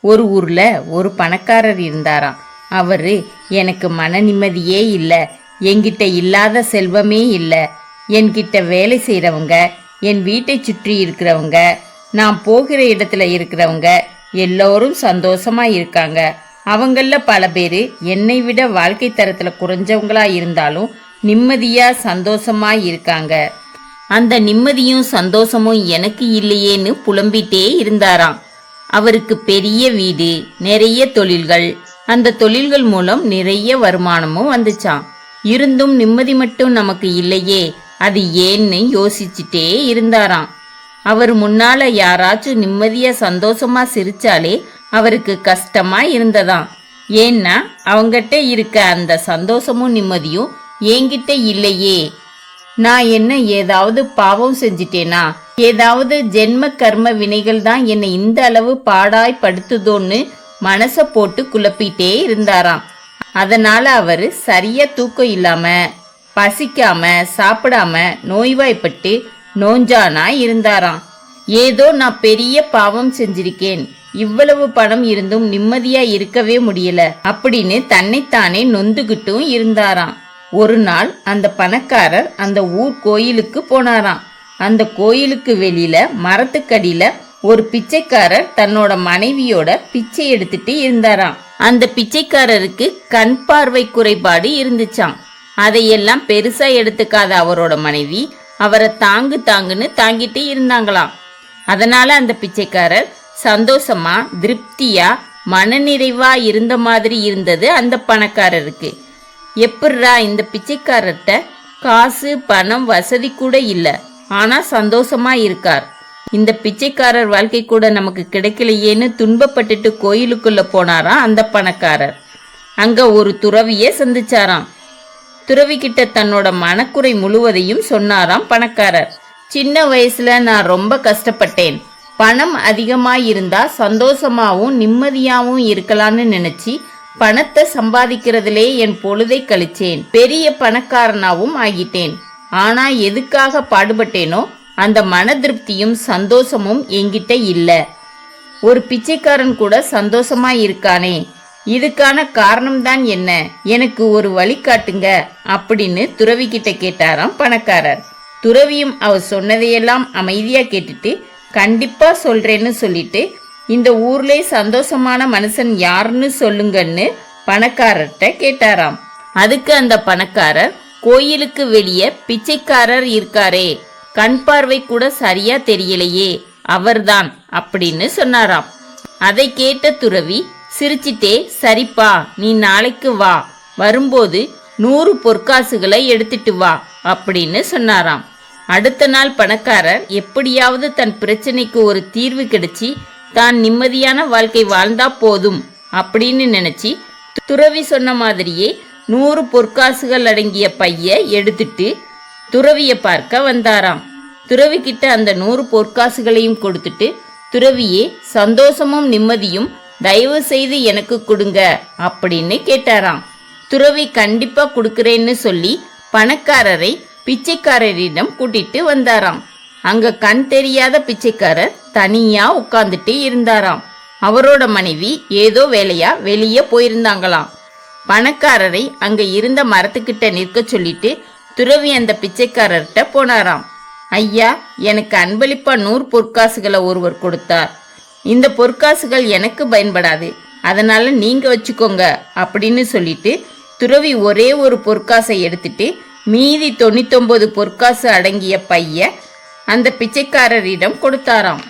ஒரு ஊர்ல ஒரு பணக்காரர் இருந்தாராம். அவரு எனக்கு மன நிம்மதியே இல்லை. என்கிட்ட இல்லாத செல்வமே இல்லை. என்கிட்ட வேலை செய்கிறவங்க என் வீட்டை சுற்றி இருக்கிறவங்க நான் போகிற இடத்துல இருக்கிறவங்க எல்லோரும் சந்தோஷமாக இருக்காங்க. அவங்களில் பல பேர் என்னை விட வாழ்க்கை தரத்தில் குறைஞ்சவங்களா இருந்தாலும் நிம்மதியாக சந்தோஷமாக இருக்காங்க. அந்த நிம்மதியும் சந்தோஷமும் எனக்கு இல்லையேன்னு புலம்பிட்டே இருந்தாராம். அவருக்கு பெரிய வீடு நிறைய தொழில்கள். அந்த தொழில்கள் மூலம் நிறைய வருமானமும் வந்துச்சாம். இருந்தும் நிம்மதி மட்டும் நமக்கு இல்லையே அது ஏன்னு யோசிச்சுட்டே இருந்தாராம். அவர் முன்னால யாராச்சும் நிம்மதியா சந்தோஷமா சிரிச்சாலே அவருக்கு கஷ்டமா இருந்ததாம். ஏன்னா அவங்கிட்ட இருக்க அந்த சந்தோஷமும் நிம்மதியும் என்கிட்ட இல்லையே. நான் என்ன ஏதாவது பாவம் செஞ்சிட்டேனா? ஏதாவது ஜென்ம கர்ம வினைகள் தான் என்னை இந்த அளவு பாடாய் படுத்துதோன்னு மனச போட்டு குழப்பிட்டே இருந்தாராம். அதனால அவர் சரியா தூக்கம் இல்லாம பசிக்காம சாப்பிடாம நோய்வாய்ப்பட்டு நோஞ்சானா இருந்தாராம். ஏதோ நான் பெரிய பாவம் செஞ்சிருக்கேன். இவ்வளவு பணம் இருந்தும் நிம்மதியா இருக்கவே முடியல அப்படின்னு தன்னைத்தானே நொந்துகிட்டும் இருந்தாராம். ஒரு நாள் அந்த பணக்காரர் அந்த ஊர் கோயிலுக்கு போனாராம். அந்த கோயிலுக்கு வெளியில மரத்துக்கடியில ஒரு பிச்சைக்காரர் தன்னோட மனைவியோட பிச்சை எடுத்துட்டு இருந்தாராம். அந்த பிச்சைக்காரருக்கு கண் பார்வை குறைபாடு இருந்துச்சாம். அதையெல்லாம் பெருசா எடுத்துக்காத அவரோட மனைவி அவரை தாங்கு தாங்குன்னு தாங்கிட்டு இருந்தாங்களாம். அதனால அந்த பிச்சைக்காரர் சந்தோஷமா திருப்தியா மனநிறைவா இருந்த மாதிரி இருந்தது அந்த பணக்காரருக்கு. எப்படிரா இந்த பிச்சைக்காரர்கிட்ட காசு பணம் வசதி கூட இல்லை. ஆனால் சந்தோஷமாக இருக்கார். இந்த பிச்சைக்காரர் வாழ்க்கை கூட நமக்கு கிடைக்கலையேன்னு துன்பப்பட்டுட்டு கோயிலுக்குள்ளே போனாராம் அந்த பணக்காரர். அங்கே ஒரு துறவியை சந்திச்சாராம். துறவிக்கிட்ட தன்னோட மனக்குறை முழுவதையும் சொன்னாராம் பணக்காரர். சின்ன வயசுல நான் ரொம்ப கஷ்டப்பட்டேன். பணம் அதிகமாக இருந்தா சந்தோஷமாகவும் நிம்மதியாகவும் இருக்கலாம்னு நினச்சி பணத்தை சம்பாதிக்கிறதுலே என் பொழுதை கழிச்சேன். பெரிய பணக்காரனாவும் ஆகிட்டேன். ஆனால் எதுக்காக பாடுபட்டேனோ அந்த மன திருப்தியும் சந்தோஷமும் என்கிட்ட இல்லை. ஒரு பிச்சைக்காரன் கூட சந்தோஷமா இருக்கானே. இதுக்கான காரணம்தான் என்ன? எனக்கு ஒரு வழி காட்டுங்க அப்படின்னு துறவி கிட்ட கேட்டாராம் பணக்காரர். துறவியும் அவர் சொன்னதையெல்லாம் அமைதியா கேட்டுட்டு கண்டிப்பா சொல்றேன்னு சொல்லிட்டு இந்த ஊர்லே சந்தோஷமான மனுஷன் யாருன்னு சொல்லுங்கன்னு பணக்காரர்கிட்ட கேட்டாராம். அதுக்கு அந்த பணக்காரர் கோயிலுக்கு வெளியே பிச்சைக்காரர் இருக்காரே. கண் பார்வை கூட சரியா தெரியலையே. அவர்தான் அப்படின்னு சொன்னாராம். அதை கேட்ட துறவி சிரிச்சிட்டே சரிப்பா நீ நாளைக்கு வா. வரும்போது நூறு பொற்காசுகளை எடுத்துட்டு வா அப்படின்னு சொன்னாராம். அடுத்த நாள் பணக்காரர் எப்படியாவது தன் பிரச்சனைக்கு ஒரு தீர்வு கிடைச்சி தான் நிம்மதியான வாழ்க்கை வாழ்ந்தா போதும் அப்படின்னு நினைச்சி துறவி சொன்ன மாதிரியே நூறு பொற்காசுகள் அடங்கிய பைய எடுத்துட்டு துறவிய பார்க்க வந்தாராம். துறவி கிட்ட அந்த நூறு பொற்காசுகளையும் கொடுத்துட்டு துறவியே சந்தோஷமும் நிம்மதியும் தயவு செய்து எனக்கு கொடுங்க அப்படின்னு கேட்டாராம். துறவி கண்டிப்பா கொடுக்கறேன்னு சொல்லி பணக்காரரை பிச்சைக்காரரிடம் கூட்டிட்டு வந்தாராம். அங்க கண் தெரியாத பிச்சைக்காரர் தனியா உட்கார்ந்துட்டு இருந்தாராம். அவரோட மனைவி ஏதோ வேலையா வெளியே போயிருந்தாங்களாம். பணக்காரரை அங்க இருந்த மரத்துக்கிட்ட நிற்க சொல்லிட்டு துறவி அந்த பிச்சைக்காரர்கிட்ட போனாராம். ஐயா எனக்கு அன்பளிப்பா நூறு பொற்காசுகளை ஒருவர் கொடுத்தார். இந்த பொற்காசுகள் எனக்கு பயன்படாது. அதனால நீங்க வச்சுக்கோங்க அப்படின்னு சொல்லிட்டு துறவி ஒரே ஒரு பொற்காசை எடுத்துட்டு மீதி தொண்ணூத்தொன்பது பொற்காசு அடங்கிய பைய அந்த பிச்சைக்காரரிடம் கொடுத்தாராம்.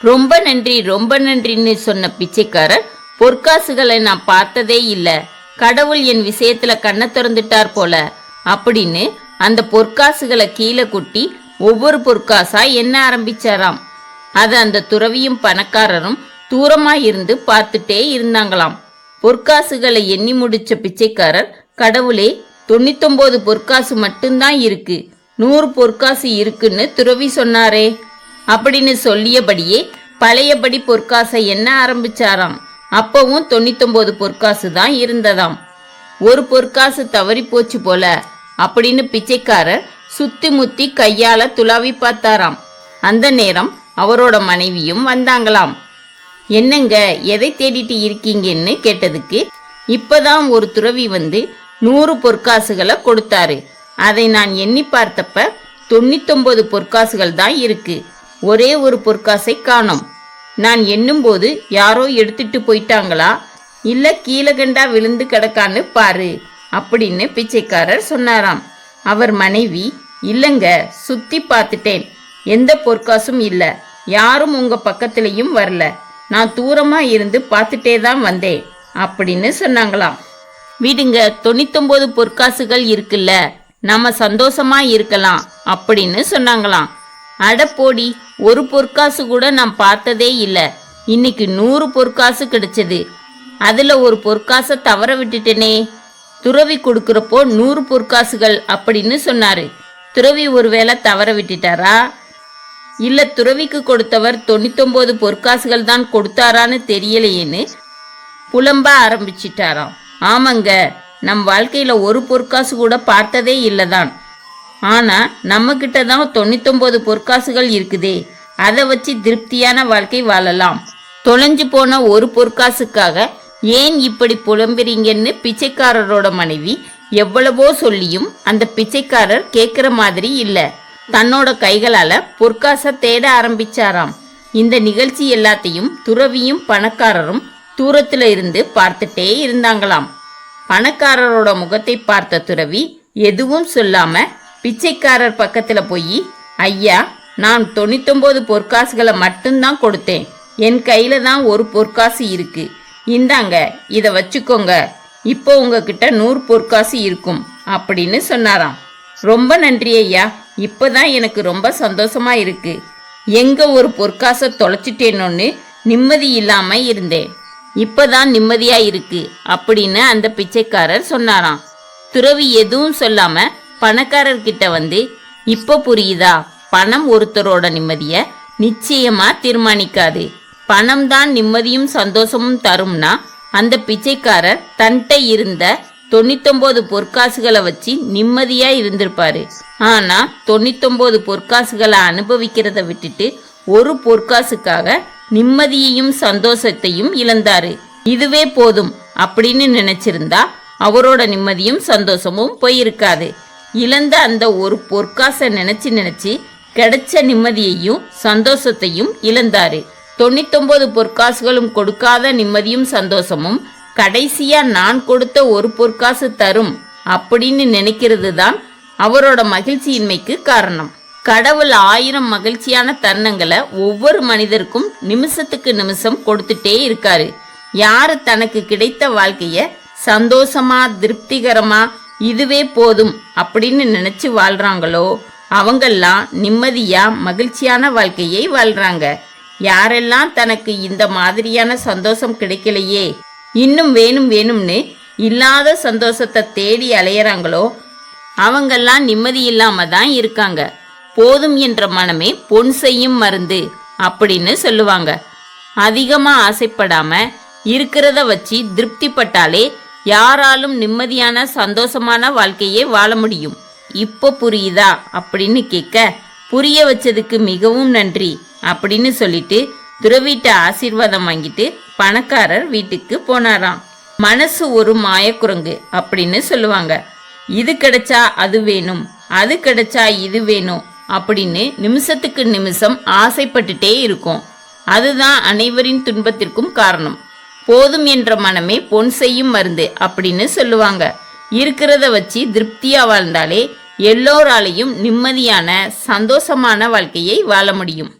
ரொம்ப நன்றி ரொம்ப நன்றின்னு சொன்ன பிச்சைக்காரர் பொற்காசுகளை நான் பார்த்ததே இல்லை. கடவுள் என் விஷயத்துல கண்ணை திறந்துட்டார் போல. அப்படின்னு அந்த பொற்காசுகளை கீழே கொட்டி ஒவ்வொரு பொற்காசா எண்ண ஆரம்பிச்சாராம். அது அந்த துறவியும் பணக்காரரும் தூரமா இருந்து பார்த்துட்டே இருந்தாங்களாம். பொற்காசுகளை எண்ணி முடிச்ச பிச்சைக்காரர் கடவுளே தொண்ணூத்தொன்பது பொற்காசு மட்டும்தான் இருக்கு. நூறு பொற்காசு இருக்குன்னு துறவி சொன்னாரே. அப்படின்னு சொல்லியபடியே பழையபடி பொற்காசை எண்ண ஆரம்பிச்சாராம். அப்பவும் தொண்ணூத்தொன்பது பொற்காசு தான் இருந்ததாம். ஒரு பொற்காசு தவறி போச்சு போல. அப்படின்னு பிச்சைக்காரர் சுத்தி முத்தி கையால துளாவி பார்த்தாராம். அந்த நேரம் அவரோட மனைவியும் வந்தாங்களாம். என்னங்க எதை தேடிட்டு இருக்கீங்கன்னு கேட்டதுக்கு இப்பதான் ஒரு துறவி வந்து நூறு பொற்காசுகளை கொடுத்தாரு. அதை நான் எண்ணி பார்த்தப்ப தொண்ணூத்தொன்பது பொற்காசுகள் தான் இருக்கு. ஒரே ஒரு பொற்காசை காணோம். நான் எண்ணும்போது யாரோ எடுத்துட்டு போயிட்டாங்களா? இல்ல கீழே கண்டா விழுந்து கிடக்கான்னு பாரு அப்படின்னு பிச்சைக்காரர் சொன்னாராம். அவர் மனைவி இல்லைங்க சுத்தி பார்த்துட்டேன். எந்த பொற்காசும் இல்லை. யாரும் உங்க பக்கத்துலேயும் வரல. நான் தூரமா இருந்து பார்த்துட்டே தான் வந்தேன் அப்படின்னு சொன்னாங்களாம். விடுங்க தொண்ணூத்தொன்பது பொற்காசுகள் இருக்குல்ல. நம்ம சந்தோஷமா இருக்கலாம் அப்படின்னு சொன்னாங்களாம். அடப்போடி ஒரு பொற்காசு கூட நான் பார்த்ததே இல்லை. இன்னைக்கு நூறு பொற்காசு கிடைச்சது. அதில் ஒரு பொற்காசை தவற விட்டுட்டேனே. துறவி கொடுக்குறப்போ நூறு பொற்காசுகள் அப்படின்னு சொன்னார். துறவி ஒருவேளை தவற விட்டுட்டாரா? இல்லை துறவிக்கு கொடுத்தவர் தொண்ணூத்தொம்போது பொற்காசுகள் தான் கொடுத்தாரான்னு தெரியலையேன்னு புலம்ப ஆரம்பிச்சிட்டாராம். ஆமாங்க நம் வாழ்க்கையில் ஒரு பொற்காசு கூட பார்த்ததே இல்லை தான் நம்ம கிட்ட தான் தொண்ணூத்தொம்பது பொற்காசுகள் இருக்குதே. அதை வச்சு திருப்தியான வாழ்க்கை வாழலாம். தொலைஞ்சு போன ஒரு பொற்காசுக்காக ஏன் இப்படி புலம்புறீங்கன்னு பிச்சைக்காரரோட மனைவி எவ்வளவோ சொல்லியும் அந்த பிச்சைக்காரர் கேட்குற மாதிரி இல்லை. தன்னோட கைகளால பொற்காசை தேட ஆரம்பிச்சாராம். இந்த நிகழ்ச்சி எல்லாத்தையும் துறவியும் பணக்காரரும் தூரத்துல இருந்து பார்த்துட்டே இருந்தாங்களாம். பணக்காரரோட முகத்தை பார்த்த துறவி எதுவும் சொல்லாம பிச்சைக்காரர் பக்கத்துல போய் ஐயா நான் தொண்ணூத்தொன்பது பொற்காசுகளை மட்டும்தான் கொடுத்தேன். என் கையில தான் ஒரு பொற்காசு இருக்கு. இந்தாங்க இத வச்சுக்கோங்க. இப்போ உங்ககிட்ட நூறு பொற்காசு இருக்கும் அப்படின்னு சொன்னாராம். ரொம்ப நன்றி ஐயா. இப்பதான் எனக்கு ரொம்ப சந்தோஷமா இருக்கு. எங்க ஒரு பொற்காசை தொலைச்சிட்டேனோன்னு நிம்மதி இல்லாம இருந்தேன். இப்பதான் நிம்மதியா இருக்கு அப்படின்னு அந்த பிச்சைக்காரர் சொன்னாராம். துறவி எதுவும் சொல்லாம பணக்காரர்கிட்ட வந்து இப்போ புரியுதா? பணம் ஒருத்தரோட நிம்மதிய நிச்சயமா தீர்மானிக்காது. பணம் தான் நிம்மதியும் சந்தோஷமும் தரும்னா அந்த பிச்சைக்காரர் தன்கிட்ட இருந்த தொண்ணூத்தொன்பது பொற்காசுகளை வச்சு நிம்மதியா இருந்திருப்பாரு. ஆனா தொண்ணூத்தொன்பது பொற்காசுகளை அனுபவிக்கிறத விட்டுட்டு ஒரு பொற்காசுக்காக நிம்மதியையும் சந்தோஷத்தையும் இழந்தாரு. இதுவே போதும் அப்படின்னு நினைச்சிருந்தா அவரோட நிம்மதியும் சந்தோஷமும் போயிருக்காது. இழந்த அந்த ஒரு பொற்காசை நினைச்சு நினைச்சு கிடைச்ச நிம்மதியையும் சந்தோஷத்தையும் இழந்தாரு. தொண்ணூத்தொன்பது பொற்காசுகளும் கொடுக்காத நிம்மதியும் சந்தோஷமும் கடைசியா நான் கொடுத்த ஒரு பொற்காசு தரும் அப்படின்னு நினைக்கிறது தான் அவரோட மகிழ்ச்சியின்மைக்கு காரணம். கடவுள் ஆயிரம் மகிழ்ச்சியான தருணங்களை ஒவ்வொரு மனிதருக்கும் நிமிஷத்துக்கு நிமிஷம் கொடுத்துட்டே இருக்காரு. யாரு தனக்கு கிடைத்த வாழ்க்கைய சந்தோஷமா திருப்திகரமா இதுவே போதும் அப்படின்னு நினைச்சு வாழ்றாங்களோ? அவங்கெல்லாம் நிம்மதியா மகிழ்ச்சியான வாழ்க்கையை வாழ்றாங்க. யாரெல்லாம் தனக்கு இந்த மாதிரியான சந்தோஷம் கிடைக்கலையே? இன்னும் வேணும் வேணும்னு இல்லாத சந்தோஷத்தை தேடி அலையிறாங்களோ? அவங்கெல்லாம் நிம்மதி இல்லாம தான் இருக்காங்க. போதும் என்ற மனமே பொன் செய்யும் மருந்து அப்படின்னு சொல்லுவாங்க. அதிகமாக ஆசைப்படாம இருக்கிறத வச்சு திருப்திப்பட்டாலே யாராலும் நிம்மதியான சந்தோஷமான வாழ்க்கையே வாழ முடியும். இப்போ புரியுதா? அப்படின்னு கேட்க புரிய வச்சதுக்கு மிகவும் நன்றி அப்படின்னு சொல்லிட்டு துறவிட்ட ஆசீர்வாதம் வாங்கிட்டு பணக்காரர் வீட்டுக்கு போனாராம். மனசு ஒரு மாயக்குரங்கு அப்படின்னு சொல்லுவாங்க. இது கிடைச்சா அது வேணும் அது கிடைச்சா இது வேணும் அப்படின்னு நிமிஷத்துக்கு நிமிஷம் ஆசைப்பட்டுட்டே இருக்கும். அதுதான் அனைவரின் துன்பத்திற்கும் காரணம். போதும் என்ற மனமே பொன் செய்யும் மருந்து அப்படின்னு சொல்லுவாங்க. இருக்கிறத வச்சு திருப்தியா வாழ்ந்தாலே எல்லோராலையும் நிம்மதியான சந்தோஷமான வாழ்க்கையை வாழ முடியும்.